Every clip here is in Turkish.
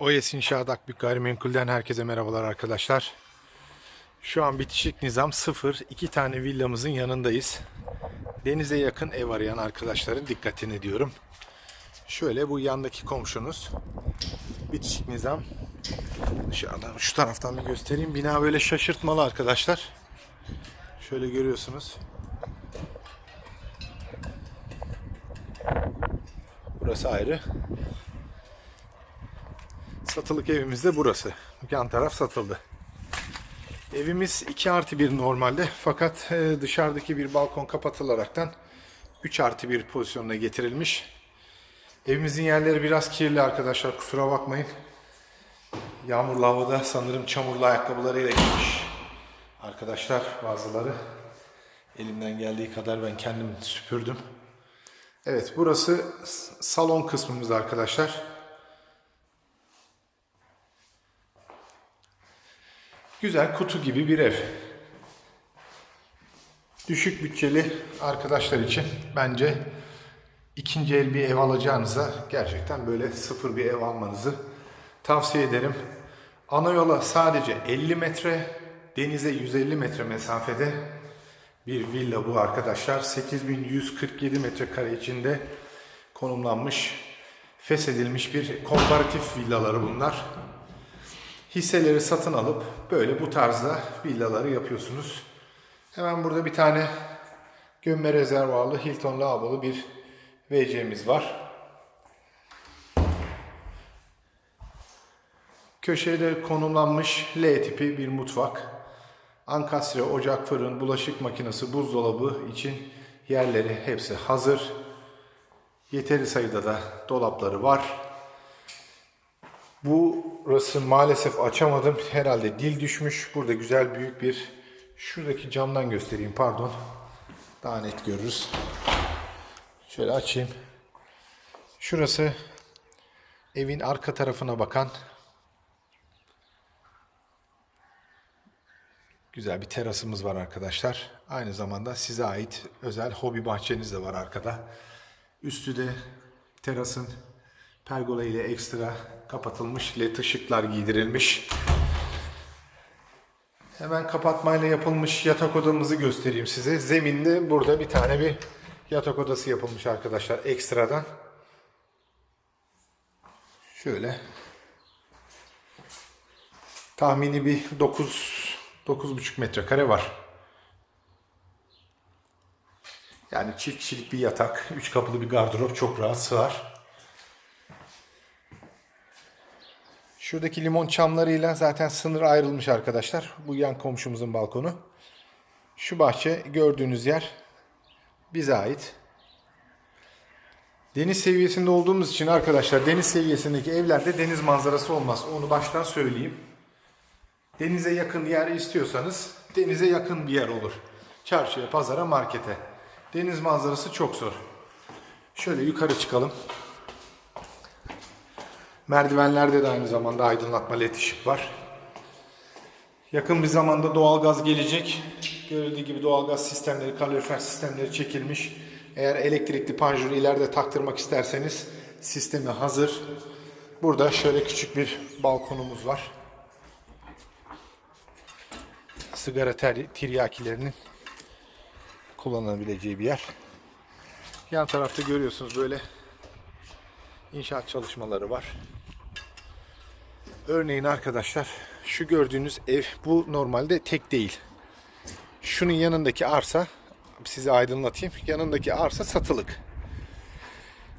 Oyes İnşaat Akbük Gayrimenkul'den herkese merhabalar arkadaşlar. Şu an bitişik nizam sıfır. iki tane villamızın yanındayız. Denize yakın ev arayan arkadaşların dikkatini diyorum. Şöyle bu yandaki komşunuz. Bitişik nizam. Dışarıdan şu taraftan bir göstereyim. Bina böyle şaşırtmalı arkadaşlar. Şöyle görüyorsunuz. Burası ayrı. Satılık evimiz de burası. Yan taraf satıldı. Evimiz 2 artı 1 normalde fakat e, dışarıdaki bir balkon kapatılaraktan 3 artı 1 pozisyonuna getirilmiş. Evimizin yerleri biraz kirli arkadaşlar kusura bakmayın. Yağmurlu havada sanırım çamurlu ayakkabılarıyla gitmiş. Arkadaşlar bazıları elimden geldiği kadar ben kendim süpürdüm. Evet burası salon kısmımız arkadaşlar. Güzel kutu gibi bir ev. Düşük bütçeli arkadaşlar için bence ikinci el bir ev alacağınıza gerçekten böyle sıfır bir ev almanızı tavsiye ederim. Ana yola sadece 50 metre, denize 150 metre mesafede bir villa bu arkadaşlar. 8147 metrekare içinde konumlanmış, feshedilmiş bir komparatif villaları bunlar hisseleri satın alıp böyle bu tarzda villaları yapıyorsunuz. Hemen burada bir tane gömme rezervuarlı Hilton lavabolu bir WC'miz var. Köşede konumlanmış L tipi bir mutfak. Ankastre, ocak, fırın, bulaşık makinesi, buzdolabı için yerleri hepsi hazır. Yeteri sayıda da dolapları var. Burası maalesef açamadım. Herhalde dil düşmüş. Burada güzel büyük bir şuradaki camdan göstereyim pardon. Daha net görürüz. Şöyle açayım. Şurası evin arka tarafına bakan güzel bir terasımız var arkadaşlar. Aynı zamanda size ait özel hobi bahçeniz de var arkada. Üstü de terasın pergola ile ekstra kapatılmış led ışıklar giydirilmiş. Hemen kapatmayla yapılmış yatak odamızı göstereyim size. Zeminde burada bir tane bir yatak odası yapılmış arkadaşlar ekstradan. Şöyle. Tahmini bir 9 9,5 metrekare var. Yani çift kişilik bir yatak, 3 kapılı bir gardırop çok rahat sığar. Şuradaki limon çamlarıyla zaten sınır ayrılmış arkadaşlar. Bu yan komşumuzun balkonu. Şu bahçe gördüğünüz yer bize ait. Deniz seviyesinde olduğumuz için arkadaşlar deniz seviyesindeki evlerde deniz manzarası olmaz. Onu baştan söyleyeyim. Denize yakın yer istiyorsanız denize yakın bir yer olur. Çarşıya, pazara, markete. Deniz manzarası çok zor. Şöyle yukarı çıkalım. Merdivenlerde de aynı zamanda aydınlatma led ışık var. Yakın bir zamanda doğalgaz gelecek. Görüldüğü gibi doğalgaz sistemleri, kalorifer sistemleri çekilmiş. Eğer elektrikli panjuru ileride taktırmak isterseniz sistemi hazır. Burada şöyle küçük bir balkonumuz var. Sigara ter- tiryakilerinin kullanılabileceği bir yer. Yan tarafta görüyorsunuz böyle inşaat çalışmaları var. Örneğin arkadaşlar şu gördüğünüz ev bu normalde tek değil. Şunun yanındaki arsa size aydınlatayım. Yanındaki arsa satılık.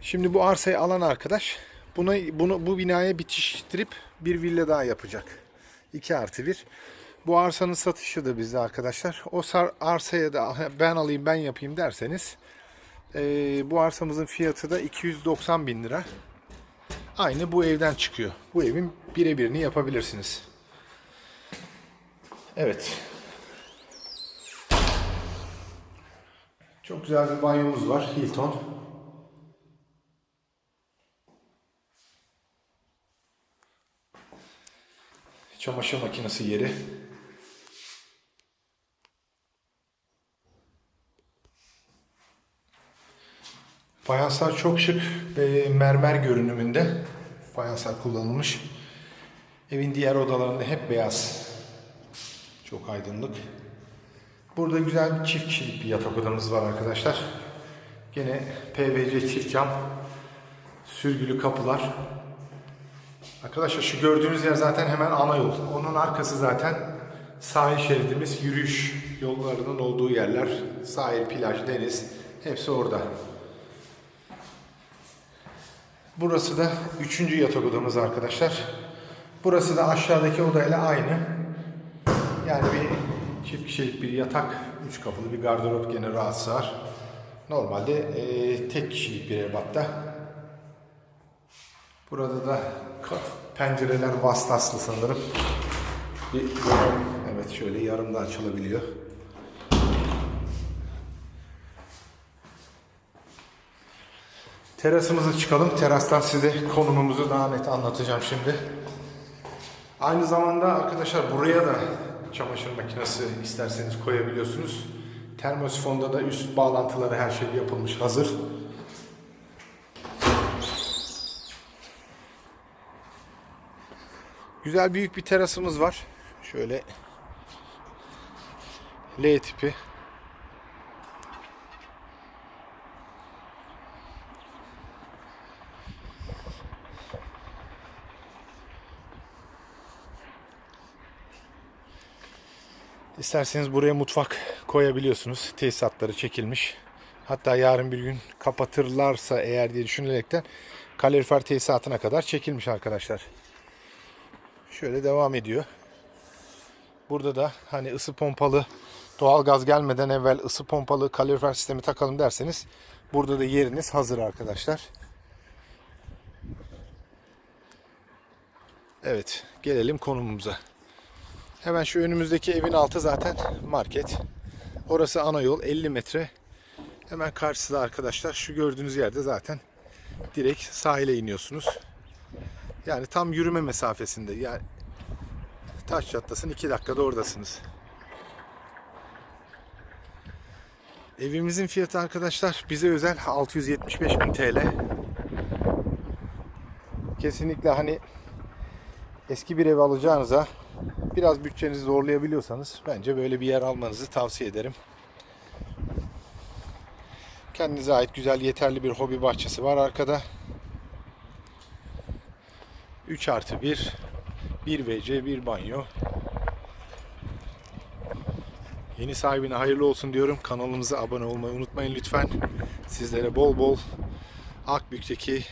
Şimdi bu arsayı alan arkadaş buna bunu bu binaya bitiştirip bir villa daha yapacak. 2 artı 1. Bu arsanın satışı da bizde arkadaşlar. O sar, arsaya da ben alayım ben yapayım derseniz e, bu arsamızın fiyatı da 290 bin lira. Aynı bu evden çıkıyor. Bu evin birebirini yapabilirsiniz. Evet. Çok güzel bir banyomuz var. Hilton. Çamaşır makinesi yeri. Fayanslar çok şık ve mermer görünümünde fayanslar kullanılmış. Evin diğer odalarında hep beyaz. Çok aydınlık. Burada güzel bir çift kişilik bir yatak odamız var arkadaşlar. Gene PVC çift cam. Sürgülü kapılar. Arkadaşlar şu gördüğünüz yer zaten hemen ana yol. Onun arkası zaten sahil şeridimiz, yürüyüş yollarının olduğu yerler. Sahil, plaj, deniz hepsi orada. Burası da üçüncü yatak odamız arkadaşlar. Burası da aşağıdaki odayla aynı. Yani bir çift kişilik bir yatak, üç kapılı bir gardırop gene rahat sığar. Normalde eee, tek kişilik bir ebatta. Burada da pencereler vastaslı sanırım. Bir evet şöyle yarım da açılabiliyor. Terasımıza çıkalım. Terastan size konumumuzu daha net anlatacağım şimdi. Aynı zamanda arkadaşlar buraya da çamaşır makinesi isterseniz koyabiliyorsunuz. Termosifonda da üst bağlantıları her şey yapılmış hazır. Güzel büyük bir terasımız var. Şöyle L tipi. İsterseniz buraya mutfak koyabiliyorsunuz. Tesisatları çekilmiş. Hatta yarın bir gün kapatırlarsa eğer diye düşünülerekten kalorifer tesisatına kadar çekilmiş arkadaşlar. Şöyle devam ediyor. Burada da hani ısı pompalı doğalgaz gelmeden evvel ısı pompalı kalorifer sistemi takalım derseniz burada da yeriniz hazır arkadaşlar. Evet, gelelim konumumuza. Hemen şu önümüzdeki evin altı zaten market. Orası ana yol 50 metre. Hemen karşısında arkadaşlar şu gördüğünüz yerde zaten direkt sahile iniyorsunuz. Yani tam yürüme mesafesinde. Yani Taş Çatlası'nın 2 dakikada oradasınız. Evimizin fiyatı arkadaşlar bize özel 675 bin TL. Kesinlikle hani eski bir ev alacağınıza biraz bütçenizi zorlayabiliyorsanız bence böyle bir yer almanızı tavsiye ederim. Kendinize ait güzel yeterli bir hobi bahçesi var arkada. 3 artı 1 1 WC 1 banyo. Yeni sahibine hayırlı olsun diyorum. Kanalımıza abone olmayı unutmayın lütfen. Sizlere bol bol Akbük'teki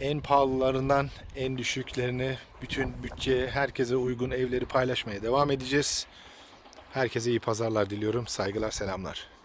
en pahalılarından en düşüklerine bütün bütçeye herkese uygun evleri paylaşmaya devam edeceğiz. Herkese iyi pazarlar diliyorum. Saygılar, selamlar.